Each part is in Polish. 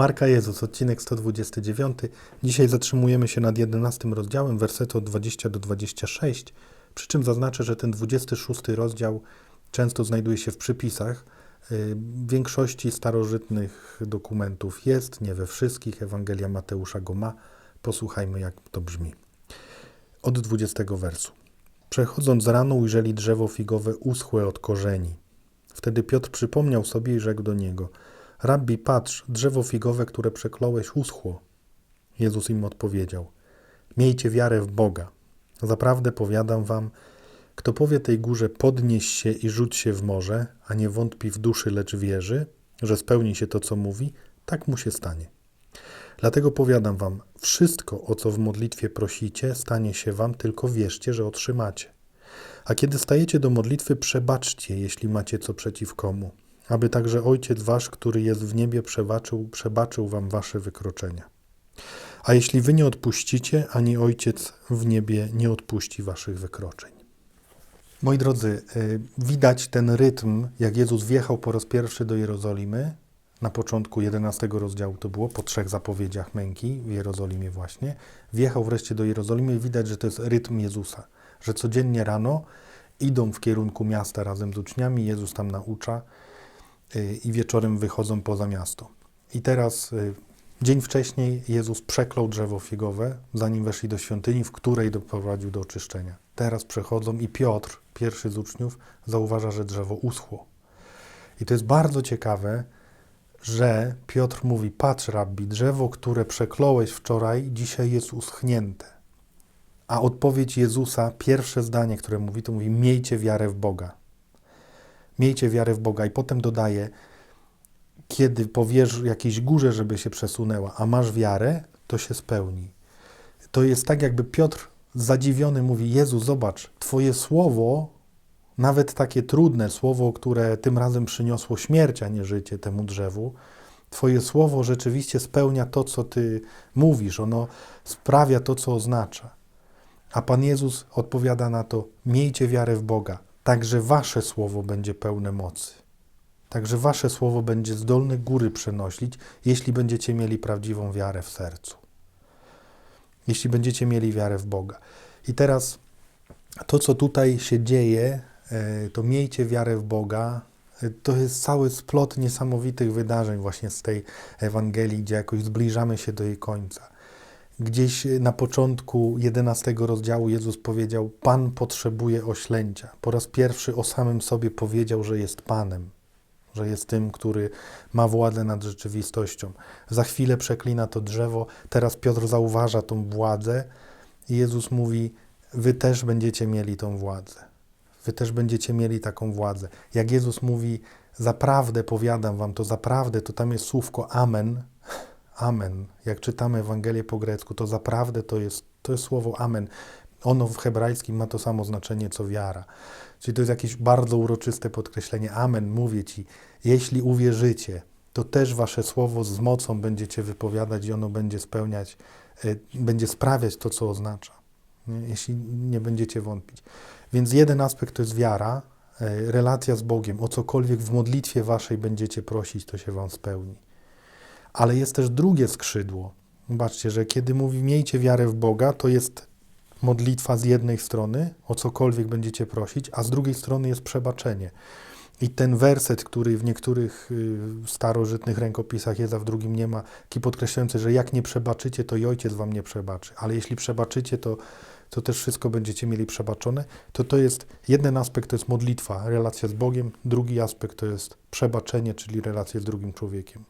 Marka Jezus, odcinek 129. Dzisiaj zatrzymujemy się nad 11 rozdziałem, wersety od 20 do 26. Przy czym zaznaczę, że ten 26 rozdział często znajduje się w przypisach. Y, W większości starożytnych dokumentów jest, nie we wszystkich. Ewangelia Mateusza go ma. Posłuchajmy, jak to brzmi. Od 20 wersu. Przechodząc rano, ujrzeli drzewo figowe uschłe od korzeni. Wtedy Piotr przypomniał sobie i rzekł do niego: Rabbi, patrz, drzewo figowe, które przekląłeś, uschło. Jezus im odpowiedział: Miejcie wiarę w Boga. Zaprawdę powiadam wam, kto powie tej górze podnieś się i rzuć się w morze, a nie wątpi w duszy, lecz wierzy, że spełni się to, co mówi, tak mu się stanie. Dlatego powiadam wam, wszystko, o co w modlitwie prosicie, stanie się wam, tylko wierzcie, że otrzymacie. A kiedy stajecie do modlitwy, przebaczcie, jeśli macie co przeciw komu, aby także Ojciec Wasz, który jest w niebie, przebaczył, przebaczył Wam Wasze wykroczenia. A jeśli Wy nie odpuścicie, ani Ojciec w niebie nie odpuści Waszych wykroczeń. Moi drodzy, y, widać ten rytm, jak Jezus wjechał po raz pierwszy do Jerozolimy. Na początku 11 rozdziału to było, po trzech zapowiedziach męki w Jerozolimie właśnie. Wjechał wreszcie do Jerozolimy i widać, że to jest rytm Jezusa, że codziennie rano idą w kierunku miasta razem z uczniami, Jezus tam naucza i wieczorem wychodzą poza miasto. I teraz y, dzień wcześniej Jezus przeklął drzewo figowe, zanim weszli do świątyni, w której doprowadził do oczyszczenia. Teraz przechodzą i Piotr, pierwszy z uczniów, zauważa, że drzewo uschło. I to jest bardzo ciekawe, że Piotr mówi: Patrz, rabbi, drzewo, które przekląłeś wczoraj, dzisiaj jest uschnięte. A odpowiedź Jezusa, pierwsze zdanie, które mówi, to mówi: Miejcie wiarę w Boga. Miejcie wiarę w Boga. I potem dodaje: Kiedy powiesz jakiejś górze, żeby się przesunęła, a masz wiarę, to się spełni. To jest tak, jakby Piotr zadziwiony mówi: Jezu, zobacz, Twoje słowo, nawet takie trudne słowo, które tym razem przyniosło śmierć, a nie życie temu drzewu, Twoje słowo rzeczywiście spełnia to, co Ty mówisz. Ono sprawia to, co oznacza. A Pan Jezus odpowiada na to: Miejcie wiarę w Boga, także Wasze słowo będzie pełne mocy. Także Wasze słowo będzie zdolne góry przenosić, jeśli będziecie mieli prawdziwą wiarę w sercu. Jeśli będziecie mieli wiarę w Boga. I teraz to, co tutaj się dzieje, e, to miejcie wiarę w Boga. E, To jest cały splot niesamowitych wydarzeń właśnie z tej Ewangelii, gdzie jakoś zbliżamy się do jej końca. Gdzieś na początku 11 rozdziału Jezus powiedział: Pan potrzebuje oślęcia. Po raz pierwszy o samym sobie powiedział, że jest Panem, że jest tym, który ma władzę nad rzeczywistością. Za chwilę przeklina to drzewo. Teraz Piotr zauważa tą władzę i Jezus mówi: Wy też będziecie mieli tą władzę. Wy też będziecie mieli taką władzę. Jak Jezus mówi: Zaprawdę powiadam wam to, zaprawdę, to tam jest słówko amen. Amen. Jak czytamy Ewangelię po grecku, to zaprawdę to jest, to jest słowo amen. Ono w hebrajskim ma to samo znaczenie co wiara. Czyli to jest jakieś bardzo uroczyste podkreślenie. Amen, mówię ci, jeśli uwierzycie, to też wasze słowo z mocą będziecie wypowiadać i ono będzie spełniać, y, będzie sprawiać to, co oznacza. Jeśli nie będziecie wątpić. Więc jeden aspekt to jest wiara, y, relacja z Bogiem. O cokolwiek w modlitwie waszej będziecie prosić, to się wam spełni. Ale jest też drugie skrzydło. Zobaczcie, że kiedy mówi miejcie wiarę w Boga, to jest modlitwa z jednej strony, o cokolwiek będziecie prosić, a z drugiej strony jest przebaczenie. I ten werset, który w niektórych y, starożytnych rękopisach jest, a w drugim nie ma, taki podkreślający, że jak nie przebaczycie, to i ojciec wam nie przebaczy. Ale jeśli przebaczycie, to, to też wszystko będziecie mieli przebaczone. To to jest, jeden aspekt to jest modlitwa, relacja z Bogiem, drugi aspekt to jest przebaczenie, czyli relacja z drugim człowiekiem.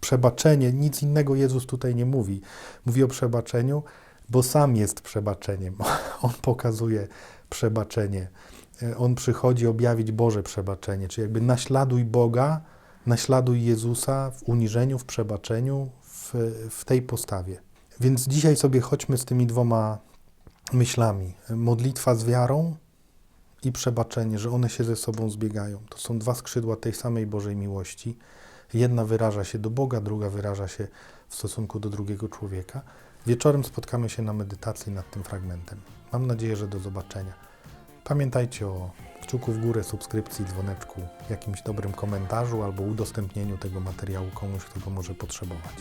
Przebaczenie, nic innego Jezus tutaj nie mówi. Mówi o przebaczeniu, bo sam jest przebaczeniem. On pokazuje przebaczenie. On przychodzi objawić Boże przebaczenie, czyli jakby naśladuj Boga, naśladuj Jezusa w uniżeniu, w przebaczeniu, w, w tej postawie. Więc dzisiaj sobie chodźmy z tymi dwoma myślami. Modlitwa z wiarą i przebaczenie, że one się ze sobą zbiegają. To są dwa skrzydła tej samej Bożej miłości. Jedna wyraża się do Boga, druga wyraża się w stosunku do drugiego człowieka. Wieczorem spotkamy się na medytacji nad tym fragmentem. Mam nadzieję, że do zobaczenia. Pamiętajcie o kciuku w górę, subskrypcji, dzwoneczku, jakimś dobrym komentarzu albo udostępnieniu tego materiału komuś, kto go może potrzebować.